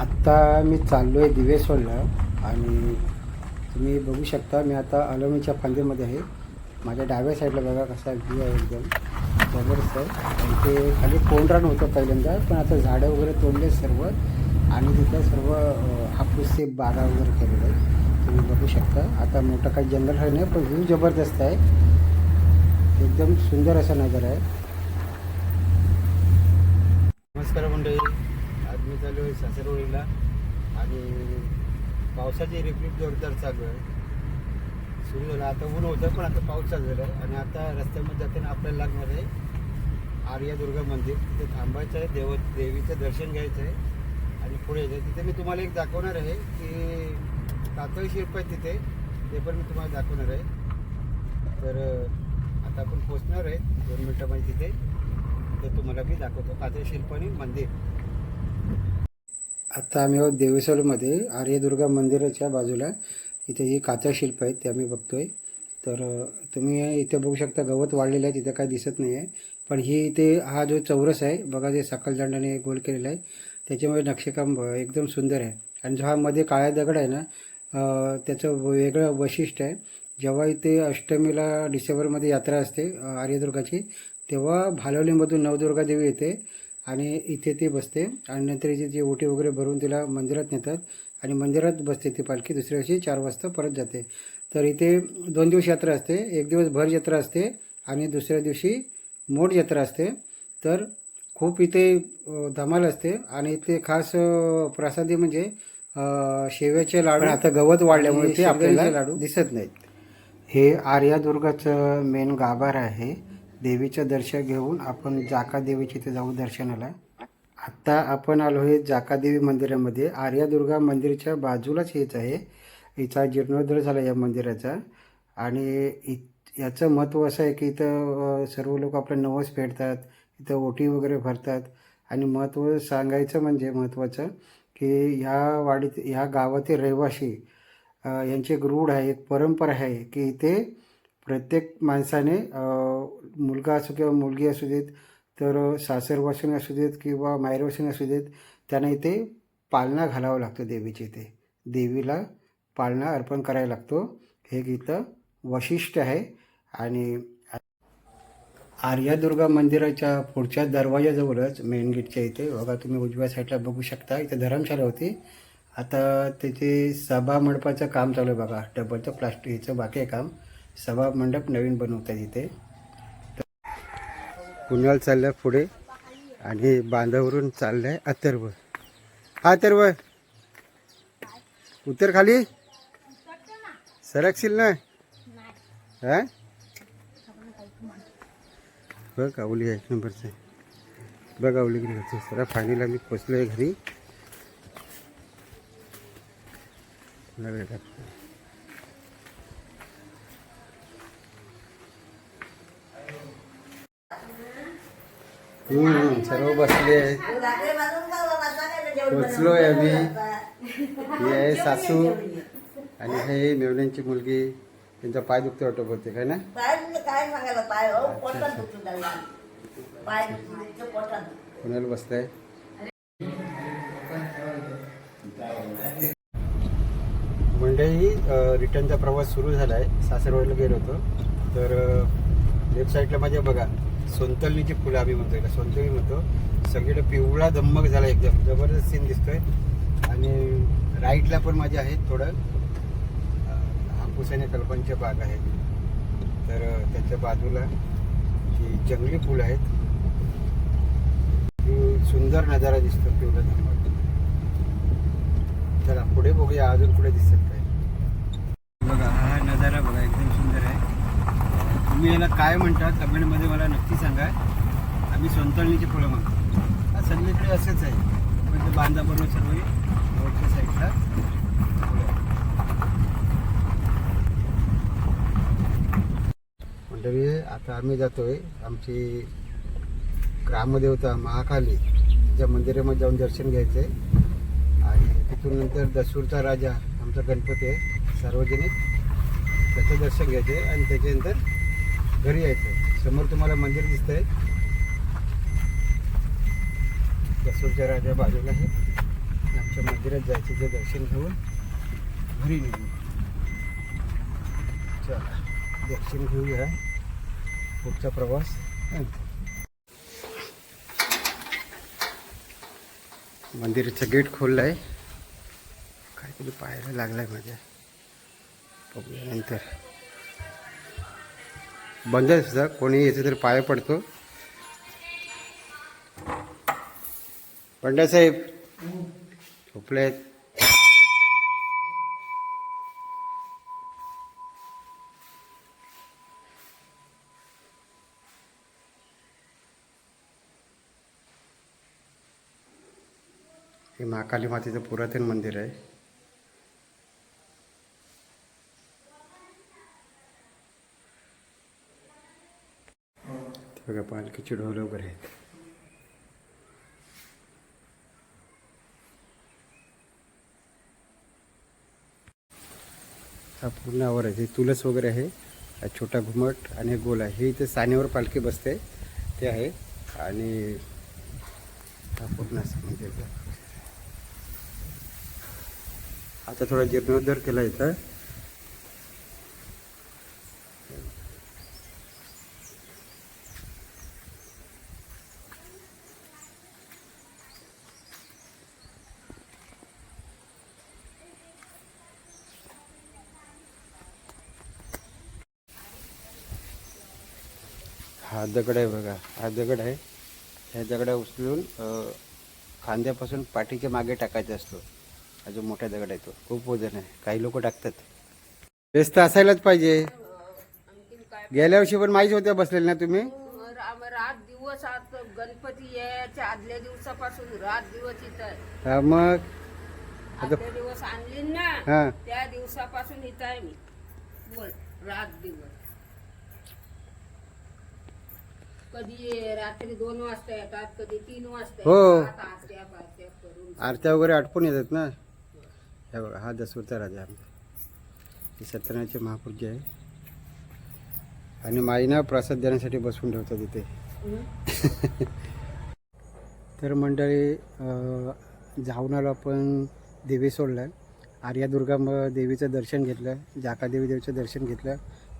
आत्ता मी चाललो आहे दिवेश्वरला आणि तुम्ही बघू शकता मी आता अलोमीच्या फांदीमध्ये आहे. माझ्या डाव्या साईडला बघा कसा व्ह्यू आहे एकदम. जबरदस्त आहे. आणि ते खाली कोंडरान होतं पहिल्यांदा पण आता झाडं वगैरे तोडले सर्व. आणि तिथं सर्व हापूसचे बागा वगैरे केलेले आहे तुम्ही बघू शकता. आता मोठं काही जंगल आहे नाही पण व्ह्यू जबरदस्त आहे. एकदम सुंदर असा नजर आहे. नमस्कार मंडळी. मी चालू आहे सासरवडीला. आणि पावसाची रिपीट जोरदार चालू आहे. सुरू झालं. आता ऊन होतं पण आता पाऊस चालू झाला आहे आणि आता रस्त्यामध्ये जाताना आपल्याला लागणार आहे आर्या दुर्गा मंदिर. तिथे थांबायचं आहे देव देवीचं दर्शन घ्यायचं आहे. आणि पुढे जायचं तिथे मी तुम्हाला एक दाखवणार आहे की कातळ शिल्प आहे तिथे. ते पण मी तुम्हाला दाखवणार आहे. तर आता आपण पोचणार आहे. दोन मिनटामध्ये तिथे. ते तुम्हाला मी दाखवतो. कातळ शिल्प आणि मंदिर. आत्ता आम्ही आहोत देवेश्वरमध्ये आर्यदुर्गा मंदिराच्या बाजूला. इथे जी काचा शिल्प आहेत ते आम्ही बघतोय. तर तुम्ही इथे बघू शकता गवत वाढलेलं आहे तिथं काय दिसत नाही आहे पण ही इथे हा जो चौरस आहे बघा जे सकलदंडाने गोल केलेला आहे त्याच्यामुळे नक्षीकाम एकदम सुंदर आहे. आणि जो हा मध्ये काळ्या दगड आहे ना त्याचं वेगळं वैशिष्ट्य आहे. जेव्हा इथे अष्टमीला डिसेंबरमध्ये यात्रा असते आर्यदुर्गाची तेव्हा भालवलीमधून नवदुर्गा देवी येते. आणि इथे ती बसते. आणि नंतर इथे जी ओटी वगैरे भरून तिला मंदिरात नेतात. आणि मंदिरात बसते ती पालखी. दुसऱ्या दिवशी चार वाजता परत जाते. तर इथे दोन दिवस यात्रा असते. एक दिवस भर जत्रा असते. आणि दुसऱ्या दिवशी मोठ जत्रा असते. तर खूप इथे धमाल असते. आणि इथे खास प्रसादी म्हणजे शेव्याचे लाडू. आता गवत वाढल्यामुळे ते आपल्याला लाडू. दिसत नाहीत. हे आर्यादुर्गाचं मेन गाभार आहे. देवीचं दर्शन घेऊन आपण जाका देवीचे इथे जाऊ दर्शनाला. आत्ता आपण आलो आहे जाकादेवी मंदिरामध्ये. आर्यादुर्गा मंदिरच्या बाजूलाच हेच आहे. हिचा जीर्णोद्धार झाला या मंदिराचा. आणि इ याचं महत्त्व असं आहे की इथं सर्व लोक आपलं नवस फेडतात इथं ओटी वगैरे भरतात. आणि महत्त्व सांगायचं म्हणजे महत्त्वाचं की ह्या वाडीत ह्या गावातील रहिवासी यांचे यांची एक रूढ आहे एक परंपरा आहे की इथे प्रत्येक माणसाने मुलगा असो किंवा मुलगी असू देत तर सासरवासिनी असू देत किंवा मायरवासिनी असू देत त्यांना इथे पालना घालावा लागतो देवीची इथे. देवीला पालना अर्पण करायला लागतो. हे एक इथं आहे आणि आर्यादुर्गा मंदिराच्या पुढच्या दरवाजाजवळच मेन गेटच्या इथे. बघा तुम्ही उजव्या साईडला बघू शकता. इथे धर्मशाला होती. आता त्याचे सभा मंडपाचं काम चालू आहे बघा. डबलचं प्लास्टिकचं बाकी आहे काम. सभा मंडप नवीन बनवतात इथे पुण्याला चाललं पुढे आणि बांधावरून चाललंय अथर्व. हा अथर्व. उतर खाली. सरकशील ना हा? बघ आवली आहे एक नंबरचं. बघ आवली किती घरचं सरा फायनल आम्ही पोचलो आहे घरी पुन्हा वेळ लागतो. हम्म, सर्व बसले. पोचलो आहे आम्ही. ही आहे सासू आणि हे मेवण्यांची मुलगी. त्यांचा पाय दुखते वाटत होते काय ना? पुण्याला बसलाय मंडळी रिटर्नचा प्रवास सुरू झाला आहे सासरवाडीला गेलो होतो. तर वेबसाईटला माझ्या बघा. सोनतलनीची फुलं आम्ही म्हणतो याला सोनतली म्हणतो सगळीकडे पिवळा दमक झाला एकदम जबरदस्त सीन दिसतोय. आणि राईटला पण माझ्या आहेत थोडं. हापूस आणि कल्पनच्या बाग आहेत. तर त्याच्या बाजूला जी जंगली फुलं आहेत सुंदर नजारा दिसतो पिवळा धम्मक चला पुढे बघूया अजून पुढे दिसत काय बघा हा हा नजारा बघा एकदम सुंदर आहे तुम्ही याला काय म्हणता कमेंटमध्ये मला नक्की सांगा. आम्ही सोनतळणीची फळं म्हणतो. हा सगळीकडे असंच आहे. म्हणजे बांधाबरोबर सर्व रोडच्या साईडला मंडळी आता आम्ही जातोय. आमची ग्रामदेवता महाकाली त्या मंदिरामध्ये जाऊन दर्शन घ्यायचं आहे आणि तिथून नंतर दसूरचा राजा आमचा गणपती आहे सार्वजनिक. त्याचं दर्शन घ्यायचं आहे आणि त्याच्यानंतर घरी यायचं समोर तुम्हाला मंदिर दिसतंय. बसूरच्या राजा बाजूला आहे. आमच्या मंदिरात जायचे जे दर्शन घेऊन घरी निघू. चला दर्शन घेऊया. पुढचा प्रवास. नंतर. मंदिराचं गेट खोललं आहे काहीतरी पाहायला लागलाय माझ्या. बघूया नंतर. बंद आहे सुद्धा कोणी येते तर पाय पडतो. पंड्यासाहेब आहेत. हे महाकाली मातेचं पुरातन मंदिर आहे ते बघा पालखीची ढोल वगैरे आहेत हा पूर्ण आवर आहे तुलस वगैरे आहे हा छोटा घुमट आणि गोल आहे. हे इथे सानेवर पालखी बसते ते आहे. आणि हा पूर्ण असं म्हणजे आता थोडा जीर्णोद्धार केला इथं. हा दगड आहे बघा. हा दगड आहे. ह्या दगडा उचलून खांद्यापासून पाठीच्या मागे टाकायचा असतो. हा जो मोठा दगड आहे तो. खूप वजन आहे. काही लोक टाकतात. व्यस्त असायलाच पाहिजे. गेल्या वर्षी पण माहीत होत्या बसलेले ना तुम्ही? रात दिवस आज गणपती यायच्या आदल्या दिवसापासून रात दिवस इथं आहे. हा मग? आदल्या दिवस आणली ना हा. त्या दिवसापासून इथं आहे मी. बोल रात दिवस. कधी रात्री दोन वाजता येतात कधी तीन वाजता हो. येतात. आरत्या पारत्या करून आरत्या वगैरे आटपून येतात ना? हे बघा हा दसवता राजा आमचा. ही सत्यनारायणचे महापूज्य आहे. आणि माईना प्रसाद देण्यासाठी बसवून ठेवतात इथे. हं? तर मंडळी अ, जाऊन आलो आपण देवी सोडलं आर्यादुर्गा म देवीचं दर्शन घेतलं जाकादेवी देवीचं दर्शन घेतलं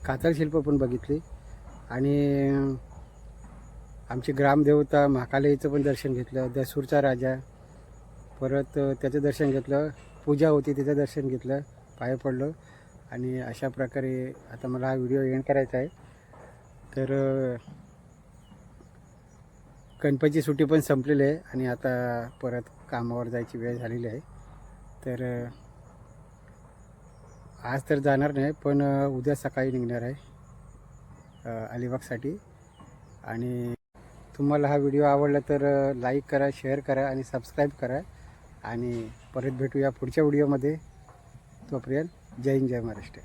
कातळ शिल्प पण बघितली. आणि आमची ग्रामदेवता महाकालेचं पण दर्शन घेतलं दसूरचा राजा परत त्याचं दर्शन घेतलं पूजा होती तिचं दर्शन घेतलं पाय पडलो आणि अशा प्रकारे आता मला हा व्हिडिओ एंड करायचा आहे. तर गणपतीची सुट्टी पण संपलेली आहे आणि आता परत कामावर जायची वेळ झालेली आहे. तर आज तर जाणार नाही पण उद्या सकाळी निघणार आहे अलिबागसाठी. आणि तुम्हाला हा व्हिडिओ आवडला तर लाईक करा शेअर करा आणि सबस्क्राईब करा. आणि परत भेटूया पुढच्या व्हिडिओमध्ये. तोपर्यंत जय हिंद जय महाराष्ट्र.